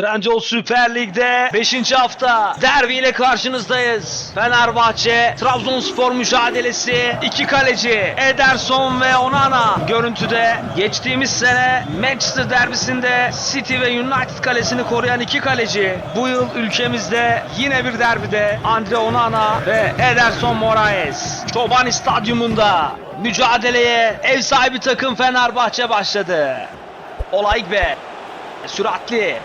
Trendyol Süper Lig'de 5. hafta derbi ile karşınızdayız. Fenerbahçe Trabzonspor mücadelesi. iki kaleci Ederson ve Onana görüntüde. Geçtiğimiz sene Manchester derbisinde City ve United kalesini koruyan iki kaleci. Bu yıl ülkemizde yine bir derbide Andre Onana ve Ederson Moraes. Çobani Stadyumunda mücadeleye ev sahibi takım Fenerbahçe başladı. Olaikbe süratli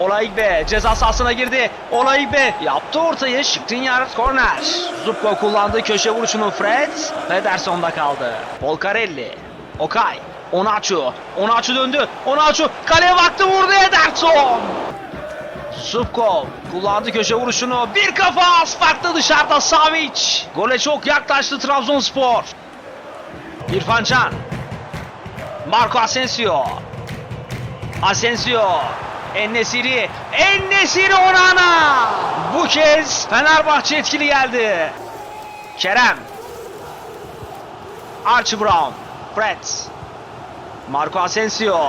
Olaigbe ceza sahasına girdi. Olaigbe yaptı ortayı. Skriniar korner. Zubko kullandı köşe vuruşunu Fred. Pederson'da kaldı. Volcarelli. Okay. Onaçu. Onaçu döndü. Onaçu kaleye baktı vurdu Ederson. Zubko kullandı köşe vuruşunu. Bir kafa farklı dışarıda Savic. Gole çok yaklaştı Trabzonspor. İrfan Can. Marco Asensio. Asensio. Ennesiri. Ennesiri Onana. Bu kez Fenerbahçe etkili geldi. Kerem. Archie Brown. Fred. Marco Asensio.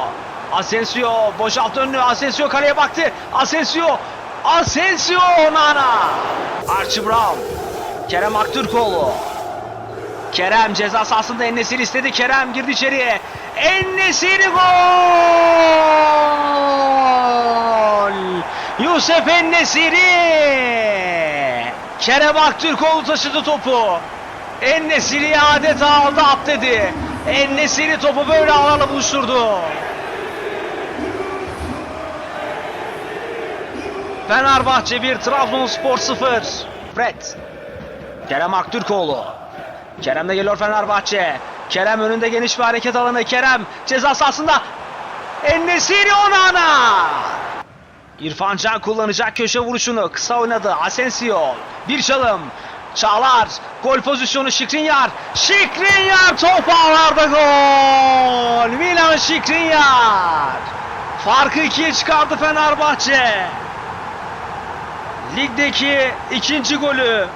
Asensio boşalttı önünü. Asensio kaleye baktı. Asensio. Asensio Onana. Archie Brown. Kerem Aktürkoğlu. Kerem ceza sahasında Ennesiri istedi. Kerem girdi içeriye. Ennesiri gol! Yusuf Ennesiri! Kerem Aktürkoğlu taşıdı topu. Ennesiri adeta aldı at. Ennesiri topu böyle alana buluşturdu. Fenerbahçe 1, Trabzonspor 0. Fred. Kerem Aktürkoğlu. Kerem de geliyor Fenerbahçe. Kerem önünde geniş bir hareket alanı. Kerem ceza sahasında. Ennesiri Onana. İrfan Can kullanacak köşe vuruşunu. Kısa oynadı. Asensio. Bir çalım. Çağlar. Gol pozisyonu Şikrinyar. Şikrinyar top ağlarda gol. Milan Şikrinyar. Farkı ikiye çıkardı Fenerbahçe. Ligdeki ikinci golü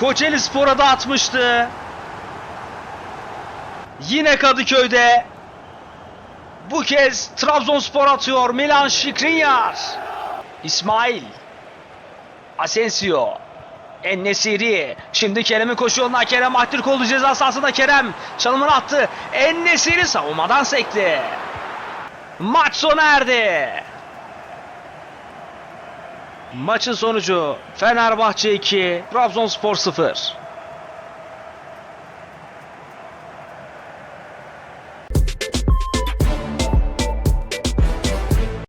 Kocaeli Spor'a da atmıştı. Yine Kadıköy'de. Bu kez Trabzonspor atıyor. Milan Şikrinyar. İsmail. Asensio. Ennesiri. Şimdi Kerem'in koşu yoluna Kerem Aktürkoğlu ceza sahasında Kerem. Çalımını attı. Ennesiri savunmadan sekti. Maç sona erdi. Maçın sonucu Fenerbahçe 2, Trabzonspor 0.